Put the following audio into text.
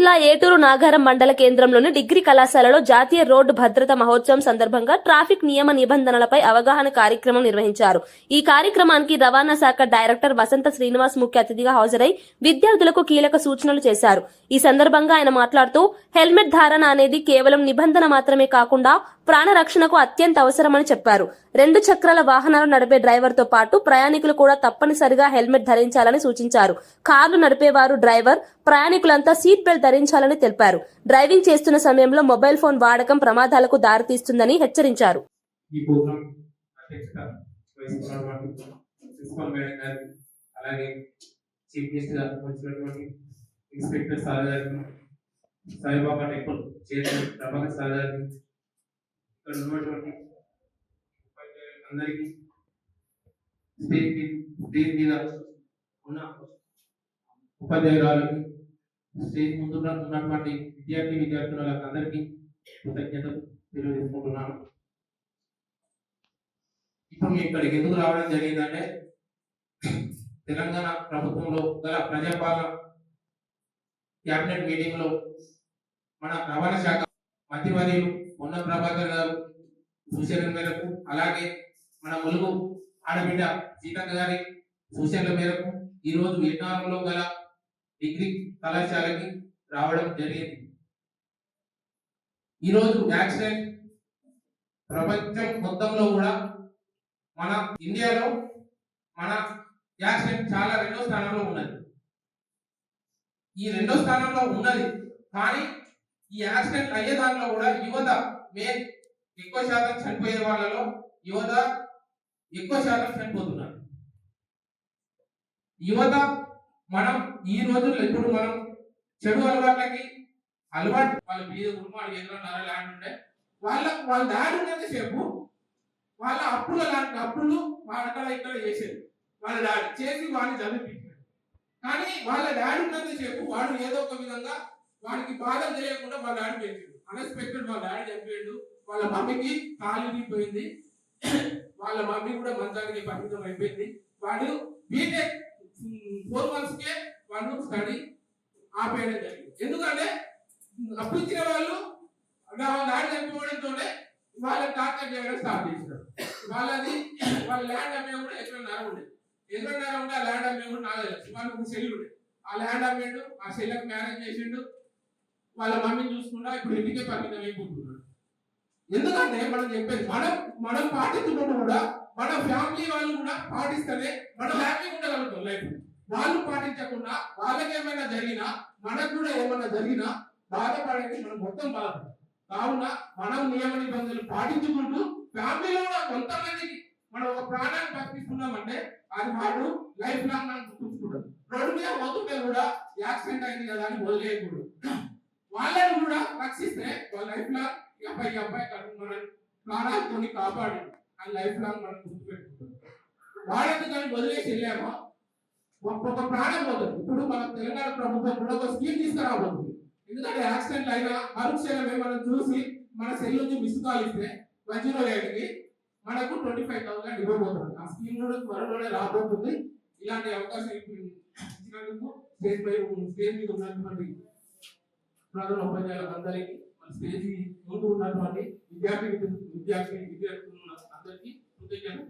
జిల్లా ఏటూరు నాగారం మండల కేంద్రంలోని డిగ్రీ కళాశాలలో జాతీయ రోడ్డు భద్రత మహోత్సవం సందర్భంగా ట్రాఫిక్ నియమ నిబంధనలపై అవగాహన కార్యక్రమం నిర్వహించారు. ఈ కార్యక్రమానికి రవాణా శాఖ డైరెక్టర్ వసంత శ్రీనివాస్ ముఖ్య అతిథిగా హాజరై విద్యార్థులకు కీలక సూచనలు చేశారు. ఈ సందర్భంగా ఆయన మాట్లాడుతూ హెల్మెట్ ధారణ అనేది కేవలం నిబంధన మాత్రమే కాకుండా ప్రాణరక్షణకు అత్యంత అవసరమని చెప్పారు. రెండు చక్రాల వాహనాలు నడిపే డ్రైవర్తో పాటు ప్రయాణికులు కూడా తప్పనిసరిగా హెల్మెట్ ధరించాలని సూచించారు. కార్లు నడిపేవారు డ్రైవర్ ప్రయాణికులంతా సీట్ బెల్ట్ ధరించాలని తెలిపారు. డ్రైవింగ్ చేస్తున్న సమయంలో మొబైల్ ఫోన్ వాడకం ప్రమాదాలకు దారితీస్తుందని హెచ్చరించారు. ఈ ప్రోగ్రామ్ అధ్యక్షత మేడం గారు అలాగే చీఫ్ గెస్ట్ వచ్చినటువంటి inspector sir Saibaba temple chairman Prabhakar sir ఇక్కడ ఉన్నటువంటి స్టేజ్ మీద ఉన్న ఉపాధ్యాయురాలకి స్టేజ్ ముందు ఉన్నటువంటి విద్యార్థి విద్యార్థులకు అందరికీ కృతజ్ఞతలు తెలియజేసుకుంటున్నాను. ఇప్పుడు మేము ఇక్కడికి ఎందుకు రావడం జరిగిందంటే తెలంగాణ ప్రభుత్వంలో గల ప్రజాపాలన క్యాబినెట్ మీటింగ్లో మన రవాణా శాఖ మంత్రివర్యులు ఉన్న ప్రభాకర్ గారు సూచనల మేరకు అలాగే మన ములుగు ఆడబిడ్డ సీతక్క గారి సూచనల మేరకు ఈ రోజు వియత్నాంలో గల డిగ్రీ కళాశాలకి రావడం జరిగింది. ఈరోజు యాక్సిడెంట్ ప్రపంచం మొత్తంలో కూడా మన ఇండియాలో మన యాక్సిడెంట్ చాలా రెండో స్థానంలో ఉన్నది. ఈ రెండో స్థానంలో ఉన్నది కానీ ఈ యాక్సిడెంట్ అయ్యే దాంట్లో కూడా యువత మే ఎక్కువ శాతం చనిపోయే వాళ్ళలో యువత ఎక్కువ శాతం చనిపోతున్నారు. యువత మనం ఈ రోజుల్లో ఇప్పుడు మనం చెడు అలవాట్లకి అలవాటు వాళ్ళ మీద కుటుంబాలు ఎదురున్నారా ల్యాండ్ ఉండే వాళ్ళ వాళ్ళ దారి ఉన్నది సేపు వాళ్ళ అప్పుల లాంటి అప్పులు వాళ్ళ అక్కడ ఇక్కడ చేసేది. వాళ్ళ దాడి చేసి వాడిని చదివిపించాడు కానీ వాళ్ళ డాడీ ఉన్నంత సేపు వాడు ఏదో ఒక విధంగా వాడికి బాధ తెలియకుండా వాళ్ళ డాడీ పెంచాడు. అన్ఎక్స్పెక్టెడ్ వాళ్ళ డాడీ చనిపోయాడు వాళ్ళ మమ్మీకి కాలు పోయింది వాళ్ళ మమ్మీ కూడా మంచానికి పరిమితం అయిపోయింది. వాడు బీటెక్ ఫోర్ మంత్స్ కే వాడు స్టడీ ఆపేయడం జరిగింది. ఎందుకంటే అప్పించిన వాళ్ళు వాళ్ళ డాడీ వాళ్ళ టార్గెట్ చేయడం స్టార్ట్ చేసినారు. వాళ్ళది వాళ్ళ ల్యాండ్ అమ్మే కూడా ఎకరన్నర ఉండే ఎకరన్నర ఉంటే ఆ ల్యాండ్ అమ్మే కూడా నాలుగు లక్షలు వాళ్ళు ఒక సెల్ ఉండే ఆ ల్యాండ్ అమ్మేడు ఆ సెల్లకు మ్యారేజ్ చేసిండు. వాళ్ళ మమ్మీని చూసుకుంటా ఇప్పుడు ఇంటికే పరిమితం అయిపోతున్నాడు. ఎందుకంటే మనం చెప్పేది మనం మనం పాటించుకుంటూ కూడా మన ఫ్యామిలీ వాళ్ళు కూడా పాటిస్తేనే మనం హ్యాపీగా ఉండగలుగుతాం లైఫ్. వాళ్ళు పాటించకుండా వాళ్ళకి ఏమైనా జరిగినా మనకు కూడా ఏమైనా జరిగినా బాధపడేది మనం మొత్తం బాధపడతాం కావున మనం నియమ నిబంధనలు పాటించుకుంటూ ఫ్యామిలీలో కూడా కొంతమందికి మనం ఒక ప్రాణాన్ని తప్పిస్తున్నామంటే అది వాడు లైఫ్ లాంగ్ మనం గుర్తుంచుకుంటాం రోడ్డు మీద పోతుంటే కూడా యాక్సిడెంట్ అయింది కదా అని వదిలేయకూడదు. వాళ్ళని కూడా రక్షిస్తే వాళ్ళ లైఫ్ లాంగ్ ఈ అబ్బాయి అబ్బాయి కనుక మనం ప్రాణాలతో కాపాడు ఆ లైఫ్ లాంగ్ మనం గుర్తుపెట్టుకుంటాం. వాళ్ళకి కానీ వదిలేసి వెళ్ళామో? ఒక ప్రాణం పోతుంది ఇప్పుడు మన తెలంగాణ ప్రభుత్వం కూడా ఒక స్కీమ్ తీసుకురాబోతుంది. ఎందుకంటే యాక్సిడెంట్ అయినా మరుక్షణమే మనం చూసి మన సెల్ నుంచి మిస్ కాల్ ఇస్తే వన్ జీరో ఎయిట్కి మనకు ట్వంటీ ఫైవ్ థౌసండ్ ఇవ్వబోతుంది ఆ స్కీమ్ కూడా త్వరలోనే రాబోతుంది. ఇలాంటి అవకాశం ఇచ్చినందుకు స్టేజ్ పై స్టేజ్ మీద ఉన్నటువంటి ప్రధాన ఉపాధ్యాయులకు అందరికీ మన స్టేజ్ ముందు ఉన్నటువంటి విద్యార్థి విద్యార్థి విద్యార్థులు అందరికీ కృతజ్ఞత